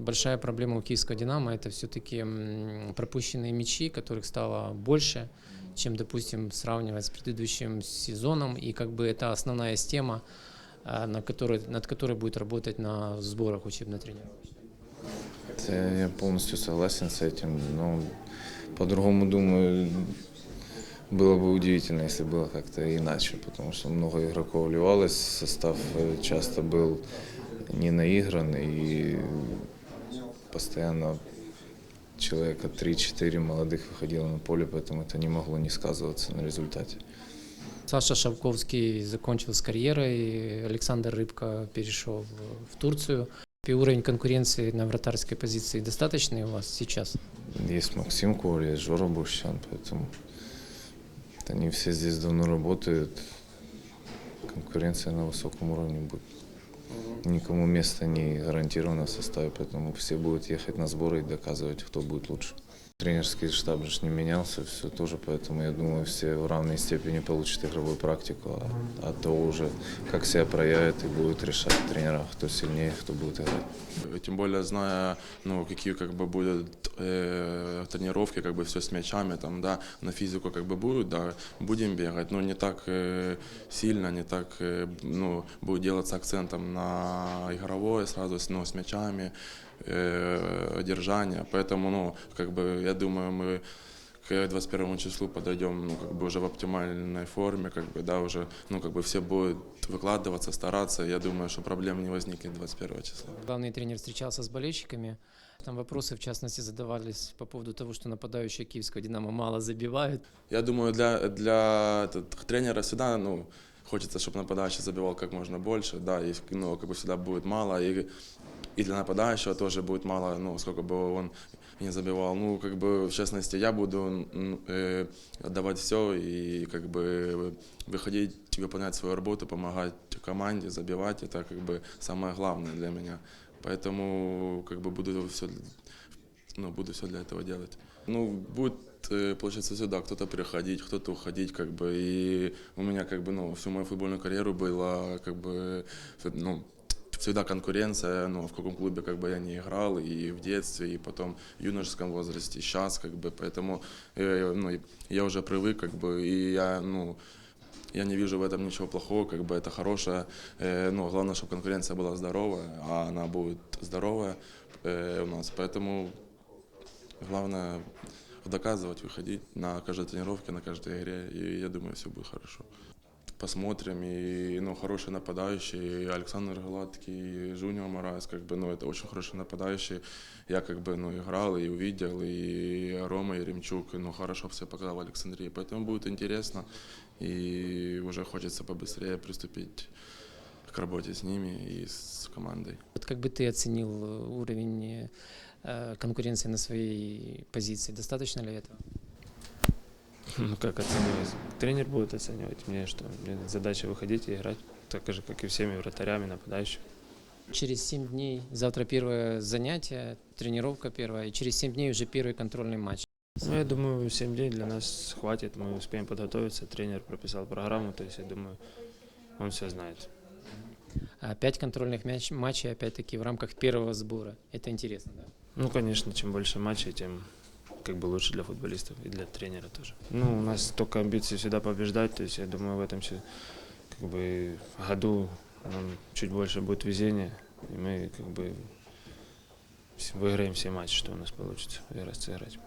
Большая проблема у киевского «Динамо» – это все-таки пропущенные мячи, которых стало больше, чем, допустим, сравнивать с предыдущим сезоном. И как бы это основная тема, на которой, над которой будет работать на сборах учебно-тренировочных. Это я полностью согласен с этим, но по-другому думаю, было бы удивительно, если было как-то иначе, потому что много игроков вливалось, состав э, часто был не наигран и постоянно человека 3-4 молодых выходило на поле, поэтому это не могло не сказываться на результате. Саша Шавковский закончил с карьерой, Александр Рыбка перешел в- в Турцию. И уровень конкуренции на вратарской позиции достаточный у вас сейчас? Есть Максим Коваль, есть Жора Бущан, поэтому они все здесь давно работают. Конкуренция на высоком уровне будет. Никому место не гарантировано в составе, поэтому все будут ехать на сборы и доказывать, кто будет лучше. Тренерский штаб же не менялся, все тоже, поэтому я думаю, все в равной степени получат игровую практику, а, а то уже как себя проявят и будут решать тренера, кто сильнее, кто будет играть. Тем более зная, ну, какие как бы будут э, тренировки, как бы все с мячами, там, да, на физику как бы будет, да, будем бегать, но не так э, сильно, не так, э, ну, будет делаться акцентом на игровое сразу, с- ну, с мячами, э, держание, поэтому, ну, как бы, я думаю, мы к 21 числу подойдем, ну, как бы уже в оптимальной форме, как бы, да, уже, ну, как бы все будут выкладываться, стараться, я думаю, что проблем не возникнет 21 числа. Главный тренер встречался с болельщиками. Там вопросы, в частности, задавались по поводу того, что нападающие киевского «Динамо» мало забивают. Я думаю, для, для этот, тренера всегда, ну, хочется, чтобы нападающий забивал как можно больше, да, и, ну, как бы всегда будет мало, и, и для нападающего тоже будет мало, ну, сколько бы он не забивал. Ну, как бы, в частности, я буду м, э, отдавать все и, как бы, выходить, выполнять свою работу, помогать команде, забивать, это, как бы, самое главное для меня. Поэтому, как бы, буду все, ну, буду все для этого делать. Ну, будет, э, получается, сюда кто-то приходить, кто-то уходить, как бы, и у меня, как бы, ну, всю мою футбольную карьеру была, как бы, ф- ну, всегда конкуренция, ну, в каком клубе, как бы, я не играл, и в детстве, и потом в юношеском возрасте, и сейчас, как бы, поэтому, э, ну, я уже привык, как бы, и я, ну, я не вижу в этом ничего плохого, как бы это хорошая, э, ну, главное, чтобы конкуренция была здоровая, а она будет здоровая э, у нас, поэтому главное доказывать, выходить на каждой тренировке, на каждой игре, и я думаю, все будет хорошо. Посмотрим, и, ну, хороший нападающий, и Александр Гладкий, и Жуниор Морайс, как бы, ну, это очень хороший нападающий. Я, как бы, ну, играл и увидел, и Рома Еремчук, ну, хорошо все показал в Александрии, поэтому будет интересно, и уже хочется побыстрее приступить к работе с ними и с командой. Вот как бы ты оценил э, уровень э, конкуренции на своей позиции? Достаточно ли этого? Ну как оценивать? Тренер будет оценивать. Мне что? Мне задача выходить и играть так же, как и всеми вратарями, нападающими. Через 7 дней, завтра первое занятие, тренировка первая, и через 7 дней уже первый контрольный матч. Ну, я думаю, 7 дней для нас хватит, мы успеем подготовиться. Тренер прописал программу, то есть я думаю, он все знает. А Пять контрольных мяч- матчей, опять-таки, в рамках первого сбора. Это интересно, да? Ну, конечно, чем больше матчей, тем как бы лучше для футболистов и для тренера тоже. Ну, у нас только амбиции всегда побеждать, то есть я думаю, в этом се- как бы году нам чуть больше будет везения, и мы как бы вс- выиграем все матчи, что у нас получится, и раз сыграть.